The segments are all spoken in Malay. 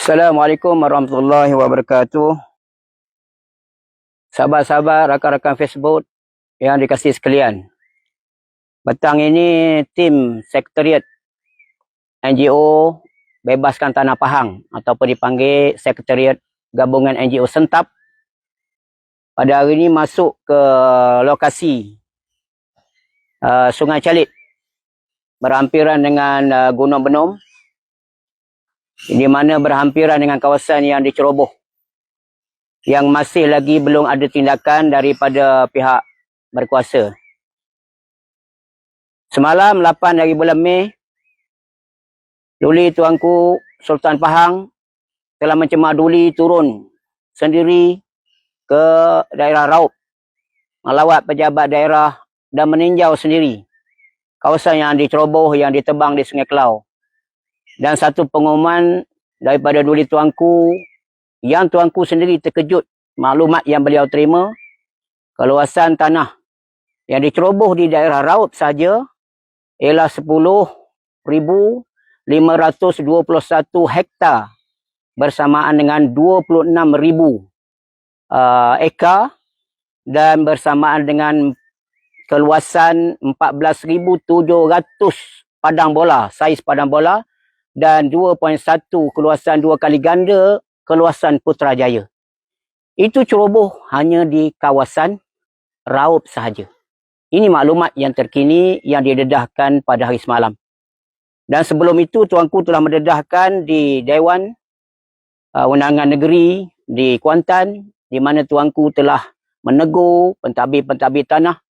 Assalamualaikum warahmatullahi wabarakatuh. Sahabat-sahabat, rakan-rakan Facebook yang dikasih sekalian. Petang ini tim Sekretariat NGO Bebaskan Tanah Pahang ataupun dipanggil Sekretariat Gabungan NGO Sentap pada hari ini masuk ke lokasi uh, Sungai Calit berhampiran dengan uh, Gunung Benom di mana berhampiran dengan kawasan yang diceroboh yang masih lagi belum ada tindakan daripada pihak berkuasa. Semalam 8 hari bulan Mei, Duli Tuanku Sultan Pahang telah mencemar Duli turun sendiri ke daerah Raup, melawat pejabat daerah dan meninjau sendiri kawasan yang diceroboh yang ditebang di Sungai Kelau dan satu pengumuman daripada duli tuanku yang tuanku sendiri terkejut maklumat yang beliau terima keluasan tanah yang diceroboh di daerah Raut saja ialah 10,521 hektar bersamaan dengan 26,000 uh, ekar dan bersamaan dengan keluasan 14,700 padang bola, saiz padang bola dan 2.1 keluasan dua kali ganda keluasan Putrajaya. Itu ceroboh hanya di kawasan Raup sahaja. Ini maklumat yang terkini yang didedahkan pada hari semalam. Dan sebelum itu tuanku telah mendedahkan di Dewan uh, Undangan Negeri di Kuantan di mana tuanku telah menegur pentadbir-pentadbir tanah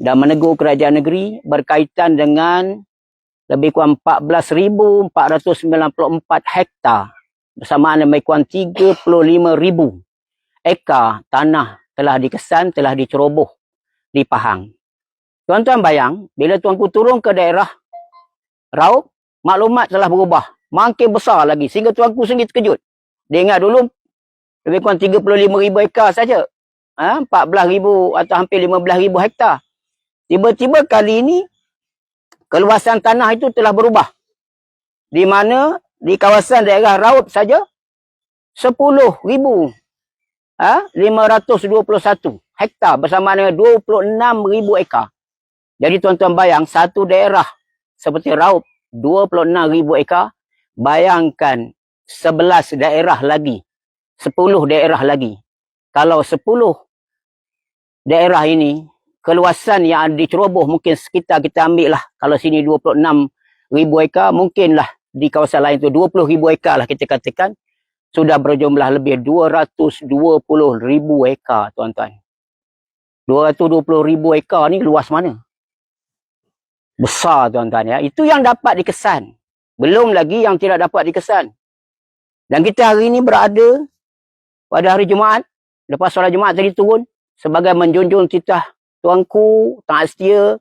dan menegur kerajaan negeri berkaitan dengan lebih kurang 14,494 hektar bersamaan lebih kurang 35,000 ekar tanah telah dikesan, telah diceroboh di Pahang. Tuan-tuan bayang, bila tuanku turun ke daerah Raup, maklumat telah berubah. Makin besar lagi sehingga tuanku sendiri terkejut. Dia ingat dulu lebih kurang 35,000 ekar saja. Ha? 14,000 atau hampir 15,000 hektar. Tiba-tiba kali ini keluasan tanah itu telah berubah. Di mana di kawasan daerah Raut saja 10,000 ha, 521 hektar bersama dengan 26,000 ekar. Jadi tuan-tuan bayang satu daerah seperti Raut 26,000 ekar, bayangkan 11 daerah lagi, 10 daerah lagi. Kalau 10 daerah ini keluasan yang diceroboh mungkin sekitar kita ambil lah kalau sini 26 ribu ekar mungkinlah di kawasan lain tu 20 ribu ekar lah kita katakan. Sudah berjumlah lebih 220 ribu ekar tuan-tuan. 220 ribu ekar ni luas mana? Besar tuan-tuan ya. Itu yang dapat dikesan. Belum lagi yang tidak dapat dikesan. Dan kita hari ini berada pada hari Jumaat. Lepas solat Jumaat tadi turun sebagai menjunjung titah tuanku taat setia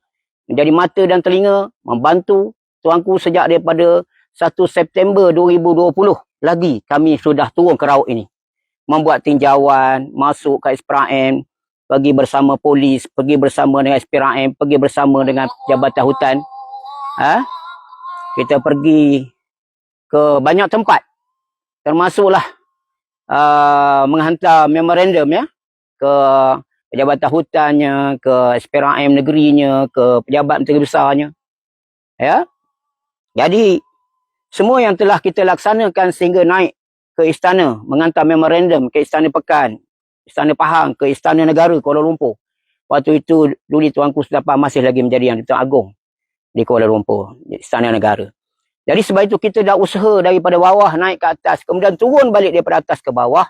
menjadi mata dan telinga membantu tuanku sejak daripada 1 September 2020 lagi kami sudah turun ke raut ini. Membuat tinjauan masuk ke SPRM pergi bersama polis pergi bersama dengan SPRM pergi bersama dengan Jabatan Hutan. Ha? kita pergi ke banyak tempat. Termasuklah uh, menghantar memorandum ya ke Jabatan Hutannya, ke SPRM negerinya, ke pejabat menteri besarnya. Ya. Jadi semua yang telah kita laksanakan sehingga naik ke istana, mengantar memorandum ke istana Pekan, istana Pahang, ke istana negara Kuala Lumpur. Waktu itu dulu Tuanku Sudapa masih lagi menjadi yang Tuan Agong di Kuala Lumpur, di istana negara. Jadi sebab itu kita dah usaha daripada bawah naik ke atas, kemudian turun balik daripada atas ke bawah.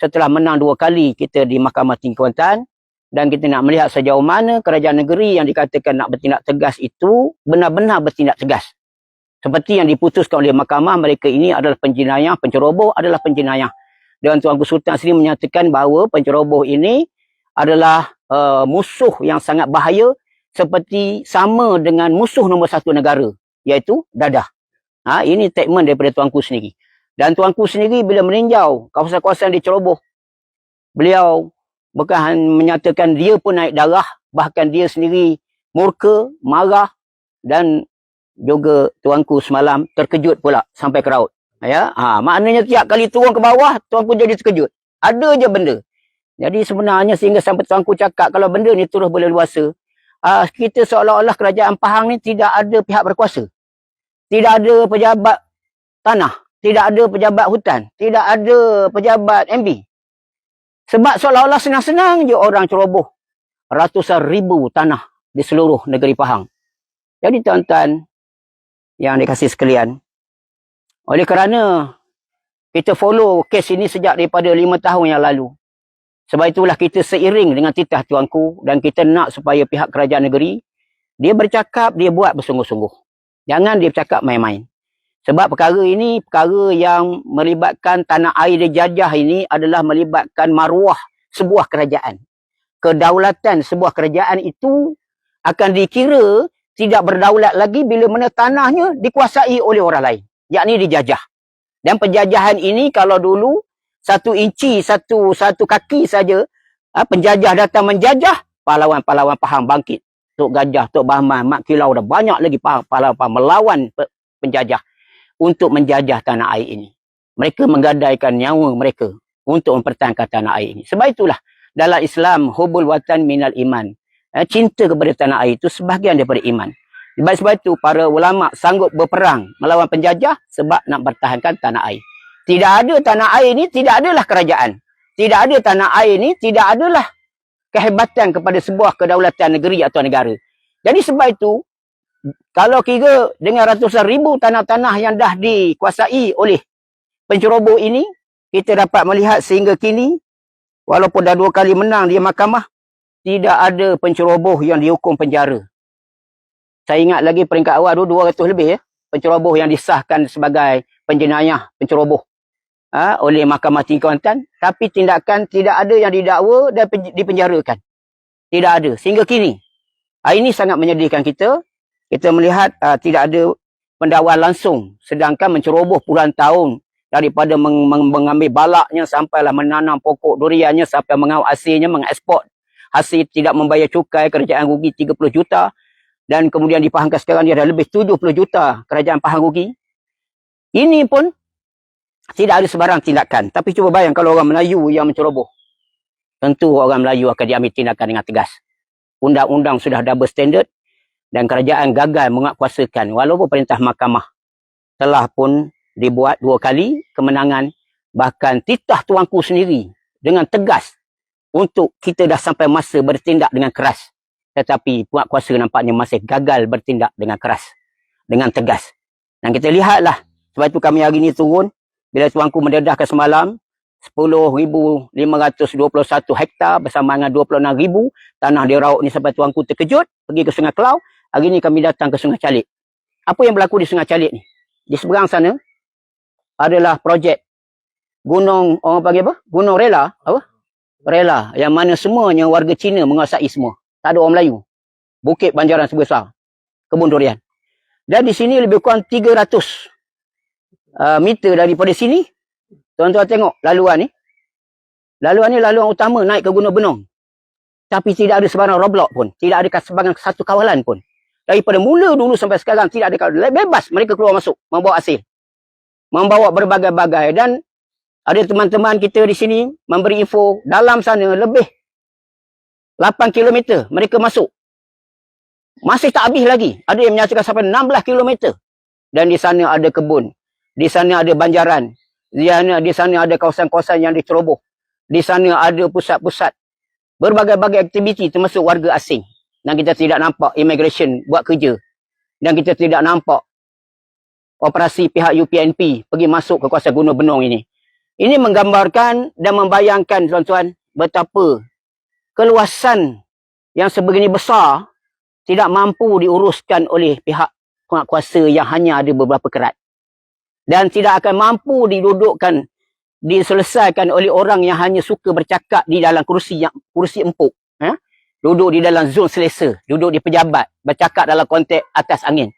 Setelah menang dua kali kita di Mahkamah Tinggi Kuantan, dan kita nak melihat sejauh mana kerajaan negeri yang dikatakan nak bertindak tegas itu benar-benar bertindak tegas. Seperti yang diputuskan oleh mahkamah mereka ini adalah penjenayah, penceroboh adalah penjenayah. Dan Tuanku Sultan sendiri menyatakan bahawa penceroboh ini adalah uh, musuh yang sangat bahaya seperti sama dengan musuh nombor satu negara iaitu dadah. Ha, ini statement daripada Tuanku sendiri. Dan Tuanku sendiri bila meninjau kawasan-kawasan diceroboh, beliau bukan menyatakan dia pun naik darah bahkan dia sendiri murka marah dan juga tuanku semalam terkejut pula sampai ke raut Ya, ha, maknanya tiap kali turun ke bawah, tuanku jadi terkejut. Ada je benda. Jadi sebenarnya sehingga sampai tuanku cakap kalau benda ni terus boleh luasa, uh, kita seolah-olah kerajaan Pahang ni tidak ada pihak berkuasa. Tidak ada pejabat tanah, tidak ada pejabat hutan, tidak ada pejabat MB. Sebab seolah-olah senang-senang je orang ceroboh ratusan ribu tanah di seluruh negeri Pahang. Jadi tuan-tuan yang dikasih sekalian, oleh kerana kita follow kes ini sejak daripada lima tahun yang lalu. Sebab itulah kita seiring dengan titah tuanku dan kita nak supaya pihak kerajaan negeri dia bercakap, dia buat bersungguh-sungguh. Jangan dia bercakap main-main. Sebab perkara ini, perkara yang melibatkan tanah air dijajah ini adalah melibatkan maruah sebuah kerajaan. Kedaulatan sebuah kerajaan itu akan dikira tidak berdaulat lagi bila mana tanahnya dikuasai oleh orang lain yakni dijajah. Dan penjajahan ini kalau dulu satu inci, satu satu kaki saja ha, penjajah datang menjajah, pahlawan-pahlawan Pahang bangkit. Tok Gajah, Tok Bahman, Mak Kilau dah banyak lagi pahlawan melawan penjajah untuk menjajah tanah air ini. Mereka menggadaikan nyawa mereka untuk mempertahankan tanah air ini. Sebab itulah dalam Islam hubul watan minal iman. Eh, cinta kepada tanah air itu sebahagian daripada iman. Sebab sebab itu para ulama sanggup berperang melawan penjajah sebab nak bertahankan tanah air. Tidak ada tanah air ni, tidak adalah kerajaan. Tidak ada tanah air ni, tidak adalah kehebatan kepada sebuah kedaulatan negeri atau negara. Jadi sebab itu, kalau kira dengan ratusan ribu tanah-tanah yang dah dikuasai oleh penceroboh ini, kita dapat melihat sehingga kini, walaupun dah dua kali menang di mahkamah, tidak ada penceroboh yang dihukum penjara. Saya ingat lagi peringkat awal tu 200 lebih ya penceroboh yang disahkan sebagai penjenayah penceroboh ha, oleh Mahkamah Tinggi Kuantan tapi tindakan tidak ada yang didakwa dan dipenjarakan. Tidak ada. Sehingga kini ini sangat menyedihkan kita kita melihat uh, tidak ada pendakwaan langsung sedangkan menceroboh puluhan tahun daripada meng meng mengambil balaknya sampailah menanam pokok duriannya sampai mengawal hasilnya mengeksport hasil tidak membayar cukai kerajaan rugi 30 juta dan kemudian dipahamkan sekarang dia ada lebih 70 juta kerajaan Pahang rugi. Ini pun tidak ada sebarang tindakan. Tapi cuba bayang kalau orang Melayu yang menceroboh. Tentu orang Melayu akan diambil tindakan dengan tegas. Undang-undang sudah double standard dan kerajaan gagal menguatkuasakan walaupun perintah mahkamah telah pun dibuat dua kali kemenangan bahkan titah tuanku sendiri dengan tegas untuk kita dah sampai masa bertindak dengan keras tetapi puak kuasa nampaknya masih gagal bertindak dengan keras, dengan tegas. Dan kita lihatlah, sebab itu kami hari ini turun, bila tuanku mendedahkan semalam, 10,521 hektar bersama dengan 26,000 tanah di Rauk ni sampai tuanku terkejut, pergi ke Sungai Kelau, hari ini kami datang ke Sungai Calik. Apa yang berlaku di Sungai Calik ni? Di seberang sana, adalah projek Gunung, orang panggil apa? Gunung Rela, apa? Rela, yang mana semuanya warga Cina menguasai semua. Tak ada orang Melayu. Bukit Banjaran sebesar. Kebun durian. Dan di sini lebih kurang 300 uh, meter daripada sini. Tuan-tuan tengok laluan ni. Laluan ni laluan utama naik ke Gunung Benong. Tapi tidak ada sebarang roadblock pun. Tidak ada sebarang satu kawalan pun. Daripada mula dulu sampai sekarang tidak ada kawalan. Bebas mereka keluar masuk. Membawa hasil. Membawa berbagai-bagai. Dan ada teman-teman kita di sini memberi info. Dalam sana lebih 8 km mereka masuk. Masih tak habis lagi. Ada yang menyatakan sampai 16 km. Dan di sana ada kebun. Di sana ada banjaran. Di sana, di sana ada kawasan-kawasan yang diceroboh. Di sana ada pusat-pusat. Berbagai-bagai aktiviti termasuk warga asing. Dan kita tidak nampak immigration buat kerja. Dan kita tidak nampak operasi pihak UPNP pergi masuk ke kawasan Gunung Benong ini. Ini menggambarkan dan membayangkan tuan-tuan betapa keluasan yang sebegini besar tidak mampu diuruskan oleh pihak kuasa yang hanya ada beberapa kerat. Dan tidak akan mampu didudukkan, diselesaikan oleh orang yang hanya suka bercakap di dalam kursi yang kursi empuk. Duduk di dalam zon selesa, duduk di pejabat, bercakap dalam konteks atas angin.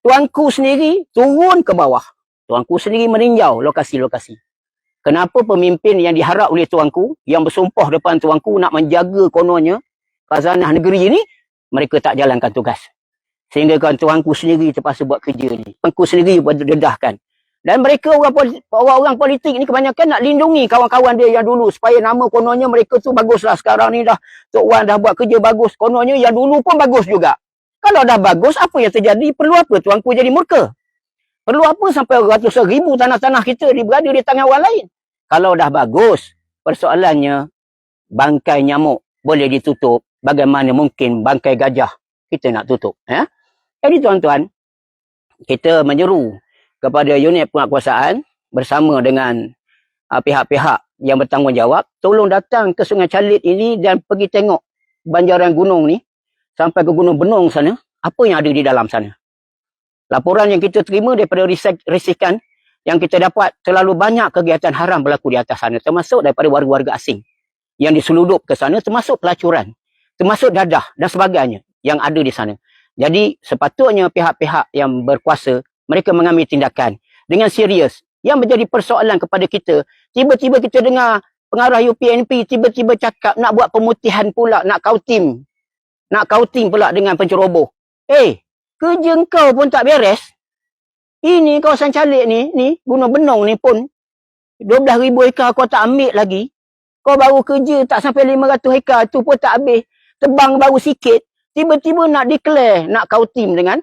Tuanku sendiri turun ke bawah. Tuanku sendiri meninjau lokasi-lokasi. Kenapa pemimpin yang diharap oleh tuanku, yang bersumpah depan tuanku nak menjaga kononnya khazanah negeri ini, mereka tak jalankan tugas. Sehingga kan tuanku sendiri terpaksa buat kerja ni. Tuanku sendiri buat. Dan mereka orang-orang politik ni kebanyakan nak lindungi kawan-kawan dia yang dulu supaya nama kononnya mereka tu baguslah sekarang ni dah Tok Wan dah buat kerja bagus. Kononnya yang dulu pun bagus juga. Kalau dah bagus, apa yang terjadi? Perlu apa tuanku jadi murka? Perlu apa sampai ratus ribu tanah-tanah kita berada di tangan orang lain? Kalau dah bagus, persoalannya bangkai nyamuk boleh ditutup. Bagaimana mungkin bangkai gajah kita nak tutup? Ya? Jadi tuan-tuan, kita menyeru kepada unit penguatkuasaan bersama dengan uh, pihak-pihak yang bertanggungjawab, tolong datang ke Sungai Calit ini dan pergi tengok banjaran gunung ni sampai ke Gunung Benong sana, apa yang ada di dalam sana. Laporan yang kita terima daripada risik, risikan yang kita dapat terlalu banyak kegiatan haram berlaku di atas sana termasuk daripada warga-warga asing yang diseludup ke sana termasuk pelacuran, termasuk dadah dan sebagainya yang ada di sana. Jadi sepatutnya pihak-pihak yang berkuasa mereka mengambil tindakan dengan serius. Yang menjadi persoalan kepada kita, tiba-tiba kita dengar pengarah UPNP tiba-tiba cakap nak buat pemutihan pula, nak kautim. Nak kautim pula dengan penceroboh. Eh, kerja kau pun tak beres. Ini kawasan calik ni, ni Gunung Benong ni pun 12,000 hektar kau tak ambil lagi. Kau baru kerja tak sampai 500 hektar tu pun tak habis. Tebang baru sikit. Tiba-tiba nak declare, nak kautim dengan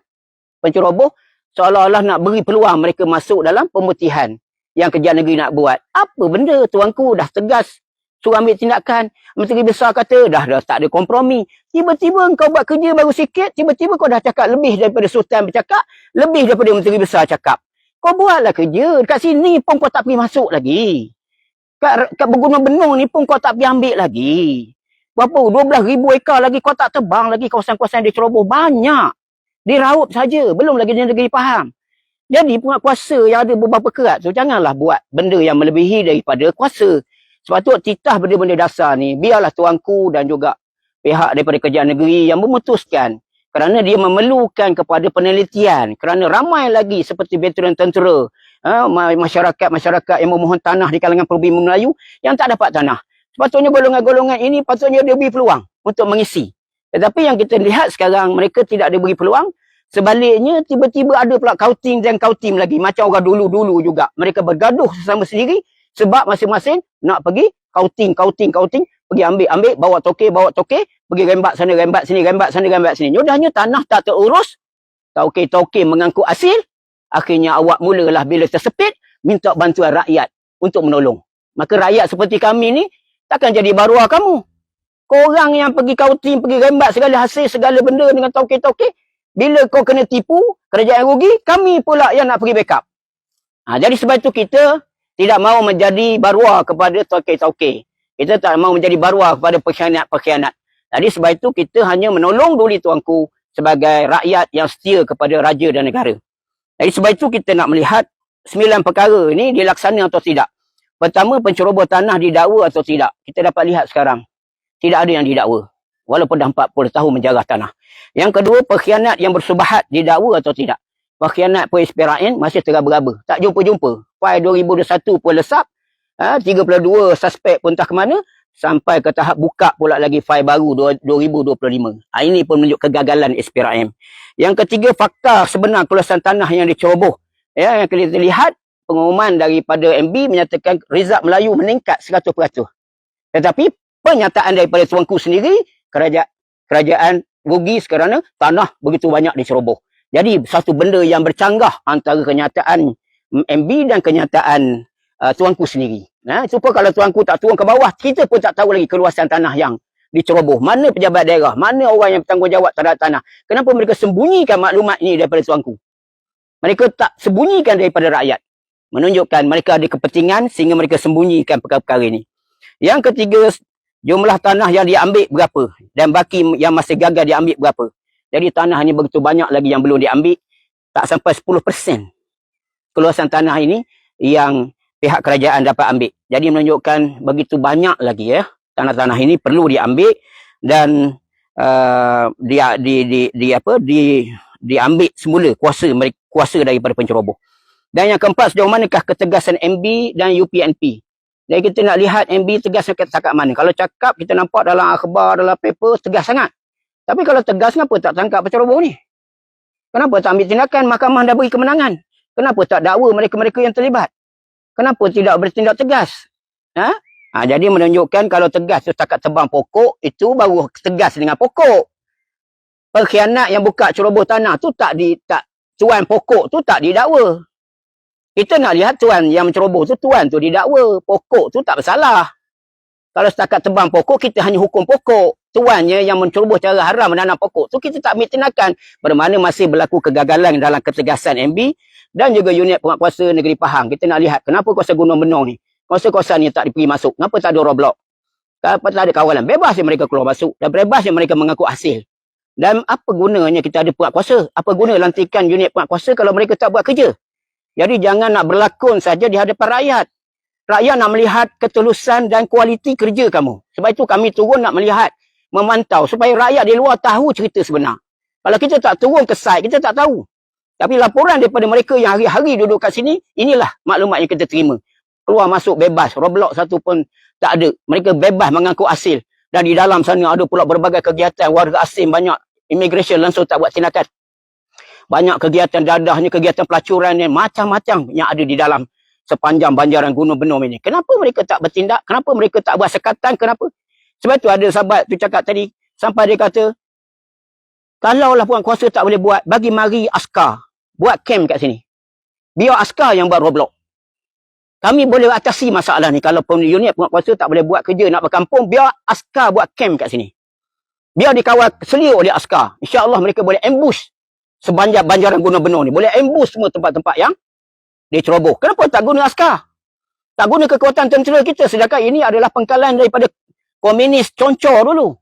penceroboh seolah-olah nak beri peluang mereka masuk dalam pemutihan yang kerja negeri nak buat. Apa benda tuanku dah tegas suruh ambil tindakan. Menteri Besar kata dah, dah tak ada kompromi. Tiba-tiba kau buat kerja baru sikit, tiba-tiba kau dah cakap lebih daripada Sultan bercakap, lebih daripada Menteri Besar cakap. Kau buatlah kerja. Dekat sini pun kau tak pergi masuk lagi. Kat, kat Bergunung Benung ni pun kau tak pergi ambil lagi. Berapa? 12,000 ekar lagi kau tak tebang lagi kawasan-kawasan dia ceroboh. Banyak diraup saja. Belum lagi negeri faham. Jadi penguasa yang ada beberapa kerat tu janganlah buat benda yang melebihi daripada kuasa. Sebab tu titah benda-benda dasar ni biarlah tuanku dan juga pihak daripada kerajaan negeri yang memutuskan. Kerana dia memerlukan kepada penelitian. Kerana ramai lagi seperti veteran tentera ha, masyarakat-masyarakat yang memohon tanah di kalangan perubimi Melayu yang tak dapat tanah. Sepatutnya golongan-golongan ini patutnya dia beri peluang untuk mengisi tetapi yang kita lihat sekarang, mereka tidak diberi peluang. Sebaliknya, tiba-tiba ada pula kauting dan kauting lagi. Macam orang dulu-dulu juga. Mereka bergaduh sesama sendiri sebab masing-masing nak pergi kauting, kauting, kauting. Pergi ambil, ambil, bawa toke, bawa toke. Pergi rembat sana, rembat sini, rembat sana, rembat sini. Nyudahnya tanah tak terurus. Toke-toke mengangkut hasil. Akhirnya awak mulalah bila tersepit, minta bantuan rakyat untuk menolong. Maka rakyat seperti kami ni, takkan jadi baruah kamu. Korang yang pergi kauting, pergi rembat segala hasil, segala benda dengan tauke-tauke. Bila kau kena tipu, kerajaan rugi, kami pula yang nak pergi backup. Ha, jadi sebab itu kita tidak mahu menjadi baruah kepada tauke-tauke. Kita tak mahu menjadi baruah kepada pengkhianat-pengkhianat. Jadi sebab itu kita hanya menolong duli tuanku sebagai rakyat yang setia kepada raja dan negara. Jadi sebab itu kita nak melihat sembilan perkara ini dilaksana atau tidak. Pertama, penceroboh tanah didakwa atau tidak. Kita dapat lihat sekarang tidak ada yang didakwa. Walaupun dah 40 tahun menjarah tanah. Yang kedua, pengkhianat yang bersubahat didakwa atau tidak. Pengkhianat PSPRN masih teraba-raba. Tak jumpa-jumpa. File 2021 pun lesap. Ha, 32 suspek pun tak ke mana. Sampai ke tahap buka pula lagi file baru 2025. Ha, ini pun menunjuk kegagalan SPRM. Yang ketiga, fakta sebenar keluasan tanah yang diceroboh. Ya, yang kita lihat, pengumuman daripada MB menyatakan result Melayu meningkat 100%. Tetapi penyataan daripada tuanku sendiri kerajaan kerajaan rugi kerana tanah begitu banyak diceroboh. Jadi satu benda yang bercanggah antara kenyataan MB dan kenyataan uh, tuanku sendiri. Nah, supaya kalau tuanku tak turun ke bawah, kita pun tak tahu lagi keluasan tanah yang diceroboh. Mana pejabat daerah, mana orang yang bertanggungjawab terhadap tanah. Kenapa mereka sembunyikan maklumat ini daripada tuanku? Mereka tak sembunyikan daripada rakyat. Menunjukkan mereka ada kepentingan sehingga mereka sembunyikan perkara-perkara ini. Yang ketiga, jumlah tanah yang diambil berapa dan baki yang masih gagal diambil berapa. Jadi tanah ni begitu banyak lagi yang belum diambil. Tak sampai 10% keluasan tanah ini yang pihak kerajaan dapat ambil. Jadi menunjukkan begitu banyak lagi ya tanah-tanah ini perlu diambil dan uh, dia di, di, di apa di diambil semula kuasa mereka kuasa daripada penceroboh. Dan yang keempat sejauh manakah ketegasan MB dan UPNP jadi kita nak lihat MB tegas sampai cakap mana. Kalau cakap kita nampak dalam akhbar, dalam paper, tegas sangat. Tapi kalau tegas kenapa tak tangkap penceroboh ni? Kenapa tak ambil tindakan? Mahkamah dah beri kemenangan. Kenapa tak dakwa mereka-mereka yang terlibat? Kenapa tidak bertindak tegas? Ha? Ha, jadi menunjukkan kalau tegas tu setakat tebang pokok, itu baru tegas dengan pokok. Perkhianat yang buka ceroboh tanah tu tak di tak tuan pokok tu tak didakwa. Kita nak lihat tuan yang menceroboh tu tuan tu didakwa. Pokok tu tak bersalah. Kalau setakat tebang pokok, kita hanya hukum pokok. Tuannya yang menceroboh cara haram menanam pokok tu kita tak ambil tindakan. Bermana masih berlaku kegagalan dalam ketegasan MB dan juga unit penguatkuasa negeri Pahang. Kita nak lihat kenapa kuasa Gunung Benong ni. Kuasa-kuasa ni tak dipergi masuk. Kenapa tak ada roadblock? Kenapa tak ada kawalan? Bebas yang mereka keluar masuk. Dan bebas yang mereka mengaku hasil. Dan apa gunanya kita ada penguatkuasa? Apa guna lantikan unit penguatkuasa kalau mereka tak buat kerja? Jadi jangan nak berlakon saja di hadapan rakyat. Rakyat nak melihat ketulusan dan kualiti kerja kamu. Sebab itu kami turun nak melihat, memantau supaya rakyat di luar tahu cerita sebenar. Kalau kita tak turun ke site, kita tak tahu. Tapi laporan daripada mereka yang hari-hari duduk kat sini, inilah maklumat yang kita terima. Keluar masuk bebas, roblok satu pun tak ada. Mereka bebas mengaku hasil. Dan di dalam sana ada pula berbagai kegiatan warga asing banyak immigration langsung tak buat tindakan. Banyak kegiatan dadahnya, kegiatan pelacuran macam-macam yang ada di dalam sepanjang banjaran Gunung Benom ini. Kenapa mereka tak bertindak? Kenapa mereka tak buat sekatan? Kenapa? Sebab tu ada sahabat tu cakap tadi, sampai dia kata, kalaulah puan kuasa tak boleh buat, bagi mari askar buat camp kat sini. Biar askar yang buat roadblock. Kami boleh atasi masalah ni. Kalau pun unit penguatkuasa tak boleh buat kerja nak berkampung, biar askar buat camp kat sini. Biar dikawal selia oleh askar. InsyaAllah mereka boleh ambush sebanyak banjaran Gunung Benung ni. Boleh ambush semua tempat-tempat yang dia ceroboh. Kenapa tak guna askar? Tak guna kekuatan tentera kita sedangkan ini adalah pengkalan daripada komunis concor dulu.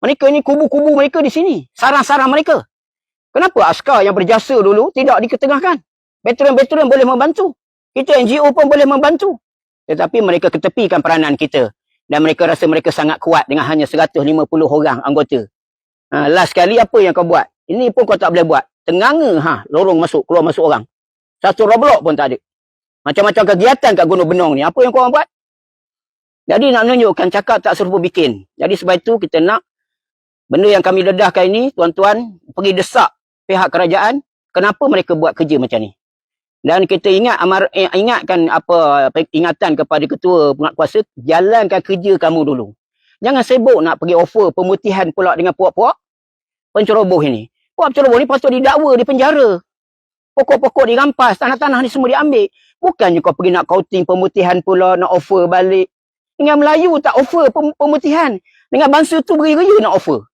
Mereka ini kubu-kubu mereka di sini. Sarang-sarang mereka. Kenapa askar yang berjasa dulu tidak diketengahkan? Veteran-veteran boleh membantu. Kita NGO pun boleh membantu. Tetapi mereka ketepikan peranan kita. Dan mereka rasa mereka sangat kuat dengan hanya 150 orang anggota. Ha, last sekali apa yang kau buat? Ini pun kau tak boleh buat. Tenganga ha, lorong masuk, keluar masuk orang. Satu roblok pun tak ada. Macam-macam kegiatan kat Gunung Benong ni. Apa yang korang buat? Jadi nak menunjukkan cakap tak serupa bikin. Jadi sebab itu kita nak benda yang kami dedahkan ini, tuan-tuan, pergi desak pihak kerajaan, kenapa mereka buat kerja macam ni. Dan kita ingat amar, eh, ingatkan apa ingatan kepada ketua penguatkuasa, jalankan kerja kamu dulu. Jangan sibuk nak pergi offer pemutihan pula dengan puak-puak penceroboh ini. Puak penceroboh ni patut didakwa di penjara pokok-pokok dirampas, tanah-tanah ni semua diambil. Bukannya kau pergi nak counting pemutihan pula, nak offer balik. Dengan Melayu tak offer pem pemutihan. Dengan bangsa tu beri-raya nak offer.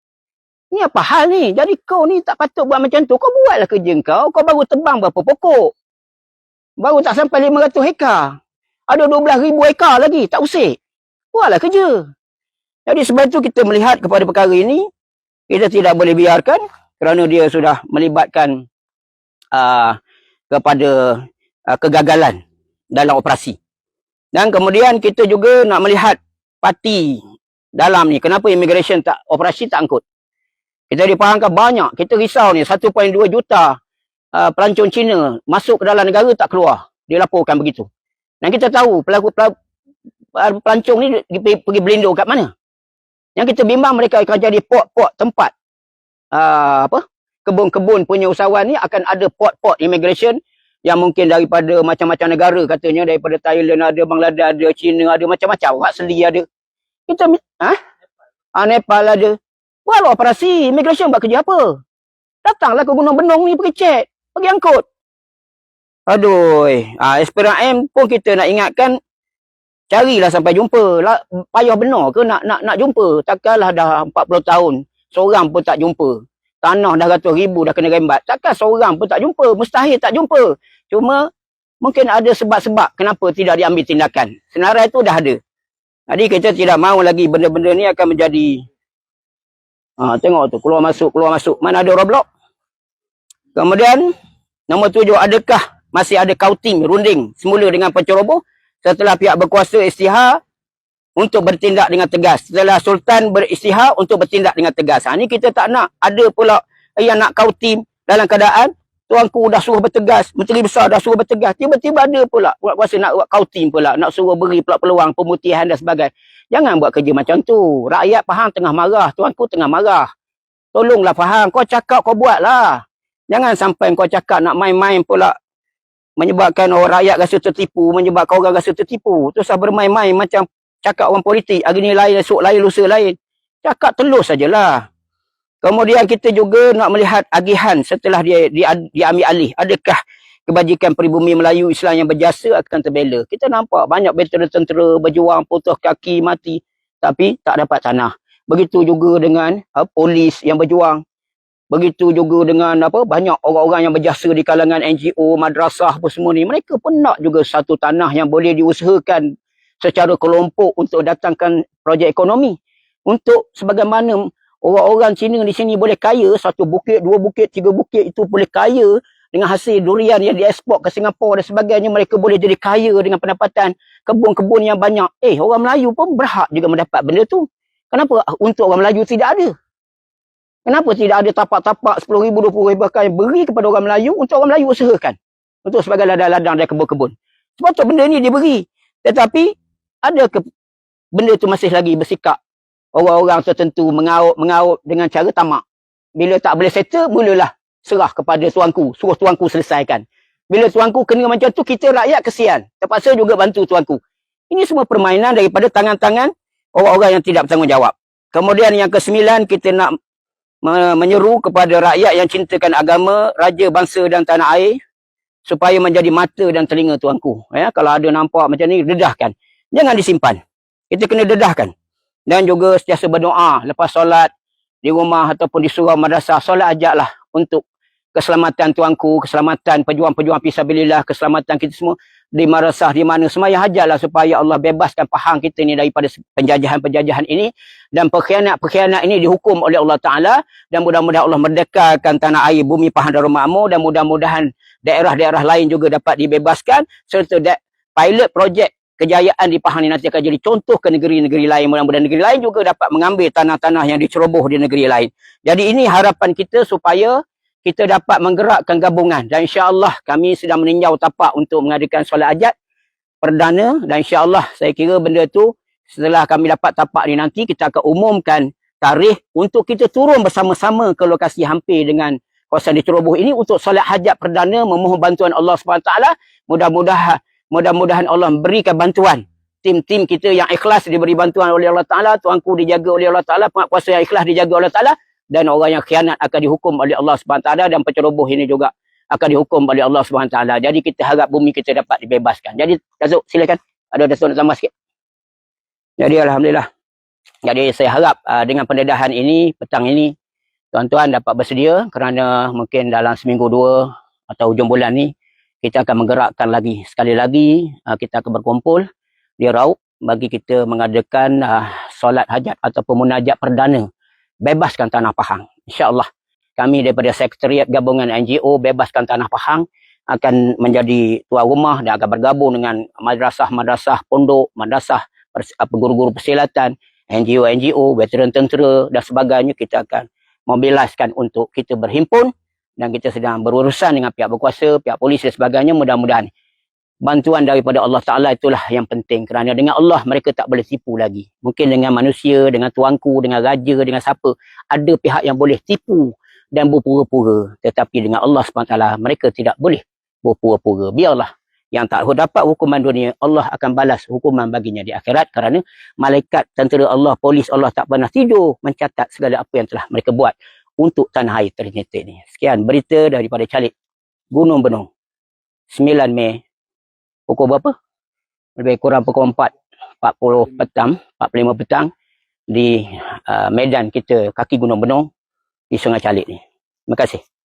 Ni apa hal ni? Jadi kau ni tak patut buat macam tu. Kau buatlah kerja kau. Kau baru tebang berapa pokok. Baru tak sampai 500 hektar. Ada 12 ribu hektar lagi. Tak usik. Buatlah kerja. Jadi sebab itu kita melihat kepada perkara ini. Kita tidak boleh biarkan. Kerana dia sudah melibatkan uh, kepada uh, kegagalan dalam operasi. Dan kemudian kita juga nak melihat parti dalam ni. Kenapa immigration tak operasi tak angkut? Kita dipahamkan banyak. Kita risau ni 1.2 juta uh, pelancong Cina masuk ke dalam negara tak keluar. Dilaporkan begitu. Dan kita tahu pelaku pelancong ni pergi, pergi berlindung kat mana? Yang kita bimbang mereka akan jadi port-port tempat uh, apa? kebun-kebun punya usahawan ni akan ada port-port immigration yang mungkin daripada macam-macam negara katanya daripada Thailand ada, Bangladesh ada, China ada, macam-macam. Hak Seli ada. Kita ha? ha Nepal ada. Buatlah operasi immigration buat kerja apa? Datanglah ke Gunung Benong ni pergi cek, pergi angkut. Aduh, ha, Esperant M pun kita nak ingatkan carilah sampai jumpa. Lah, payah benar ke nak nak nak jumpa? Takkanlah dah 40 tahun seorang pun tak jumpa tanah dah ratus ribu dah kena rembat. Takkan seorang pun tak jumpa. Mustahil tak jumpa. Cuma mungkin ada sebab-sebab kenapa tidak diambil tindakan. Senarai itu dah ada. Jadi kita tidak mahu lagi benda-benda ni akan menjadi ha, tengok tu keluar masuk keluar masuk mana ada roadblock. Kemudian nombor tujuh adakah masih ada kauting runding semula dengan penceroboh setelah pihak berkuasa istihar untuk bertindak dengan tegas. Setelah Sultan beristihar untuk bertindak dengan tegas. Ha, ini kita tak nak ada pula yang nak kau tim dalam keadaan tuanku dah suruh bertegas, menteri besar dah suruh bertegas. Tiba-tiba ada pula buat kuasa nak buat kau tim pula, nak suruh beri pula peluang pemutihan dan sebagainya. Jangan buat kerja macam tu. Rakyat faham tengah marah, tuanku tengah marah. Tolonglah faham, kau cakap kau buatlah. Jangan sampai kau cakap nak main-main pula menyebabkan orang rakyat rasa tertipu, menyebabkan orang rasa tertipu. Terus ah bermain-main macam cakap orang politik, hari ni lain, esok lain, lusa lain. Cakap telus sajalah. Kemudian kita juga nak melihat agihan setelah dia, dia diambil alih. Adakah kebajikan peribumi Melayu Islam yang berjasa akan terbela? Kita nampak banyak veteran tentera berjuang, putus kaki, mati. Tapi tak dapat tanah. Begitu juga dengan uh, polis yang berjuang. Begitu juga dengan apa banyak orang-orang yang berjasa di kalangan NGO, madrasah apa semua ni. Mereka pun nak juga satu tanah yang boleh diusahakan secara kelompok untuk datangkan projek ekonomi. Untuk sebagaimana orang-orang Cina di sini boleh kaya, satu bukit, dua bukit, tiga bukit itu boleh kaya dengan hasil durian yang diekspor ke Singapura dan sebagainya. Mereka boleh jadi kaya dengan pendapatan kebun-kebun yang banyak. Eh, orang Melayu pun berhak juga mendapat benda tu. Kenapa untuk orang Melayu tidak ada? Kenapa tidak ada tapak-tapak RM10,000, RM20,000 bahkan beri kepada orang Melayu untuk orang Melayu usahakan? Untuk sebagai ladang-ladang dan kebun-kebun. Sebab tu benda ni diberi. Tetapi ada ke benda tu masih lagi bersikap orang-orang tertentu mengaut-mengaut dengan cara tamak. Bila tak boleh settle, mulalah serah kepada tuanku. Suruh tuanku selesaikan. Bila tuanku kena macam tu, kita rakyat kesian. Terpaksa juga bantu tuanku. Ini semua permainan daripada tangan-tangan orang-orang yang tidak bertanggungjawab. Kemudian yang kesembilan, kita nak menyeru kepada rakyat yang cintakan agama, raja, bangsa dan tanah air supaya menjadi mata dan telinga tuanku. Ya, kalau ada nampak macam ni, dedahkan. Jangan disimpan. Kita kena dedahkan. Dan juga setiasa berdoa lepas solat di rumah ataupun di surau madrasah. Solat ajaklah untuk keselamatan tuanku, keselamatan pejuang-pejuang pisabilillah, keselamatan kita semua di madrasah di mana semaya hajarlah supaya Allah bebaskan pahang kita ni daripada penjajahan-penjajahan ini dan pekhianat-pekhianat ini dihukum oleh Allah Taala dan mudah-mudahan Allah merdekarkan tanah air bumi Pahang Darul Makmur dan mudah-mudahan daerah-daerah lain juga dapat dibebaskan serta pilot projek kejayaan di Pahang nanti akan jadi contoh ke negeri-negeri lain. Mudah-mudahan negeri lain juga dapat mengambil tanah-tanah yang diceroboh di negeri lain. Jadi ini harapan kita supaya kita dapat menggerakkan gabungan. Dan insya-Allah kami sedang meninjau tapak untuk mengadakan solat hajat perdana. Dan insya-Allah saya kira benda tu setelah kami dapat tapak ni nanti kita akan umumkan tarikh untuk kita turun bersama-sama ke lokasi hampir dengan kawasan diceroboh ini untuk solat hajat perdana memohon bantuan Allah SWT mudah-mudahan mudah-mudahan Allah berikan bantuan tim-tim kita yang ikhlas diberi bantuan oleh Allah Taala tuanku dijaga oleh Allah Taala penguasa yang ikhlas dijaga oleh Allah Taala dan orang yang khianat akan dihukum oleh Allah SWT dan penceroboh ini juga akan dihukum oleh Allah SWT. Jadi kita harap bumi kita dapat dibebaskan. Jadi Datuk silakan. Ada Datuk nak tambah sikit. Jadi Alhamdulillah. Jadi saya harap uh, dengan pendedahan ini, petang ini, tuan-tuan dapat bersedia kerana mungkin dalam seminggu dua atau hujung bulan ni, kita akan menggerakkan lagi. Sekali lagi, uh, kita akan berkumpul di Rauk bagi kita mengadakan uh, solat hajat ataupun munajat perdana bebaskan tanah Pahang. InsyaAllah kami daripada Sekretariat Gabungan NGO bebaskan tanah Pahang akan menjadi tuan rumah dan akan bergabung dengan madrasah-madrasah pondok, madrasah guru-guru persilatan, NGO-NGO, veteran tentera dan sebagainya kita akan mobiliskan untuk kita berhimpun dan kita sedang berurusan dengan pihak berkuasa, pihak polis dan sebagainya mudah-mudahan bantuan daripada Allah Ta'ala itulah yang penting. Kerana dengan Allah mereka tak boleh tipu lagi. Mungkin dengan manusia, dengan tuanku, dengan raja, dengan siapa. Ada pihak yang boleh tipu dan berpura-pura. Tetapi dengan Allah SWT mereka tidak boleh berpura-pura. Biarlah yang tak dapat hukuman dunia, Allah akan balas hukuman baginya di akhirat. Kerana malaikat, tentera Allah, polis Allah tak pernah tidur mencatat segala apa yang telah mereka buat untuk tanah air Trinity ini. Sekian berita daripada Calik Gunung Benung. 9 Mei pukul berapa? Lebih kurang pukul 4, 40 petang, 45 petang di uh, medan kita kaki Gunung Benong di Sungai Calik ni. Terima kasih.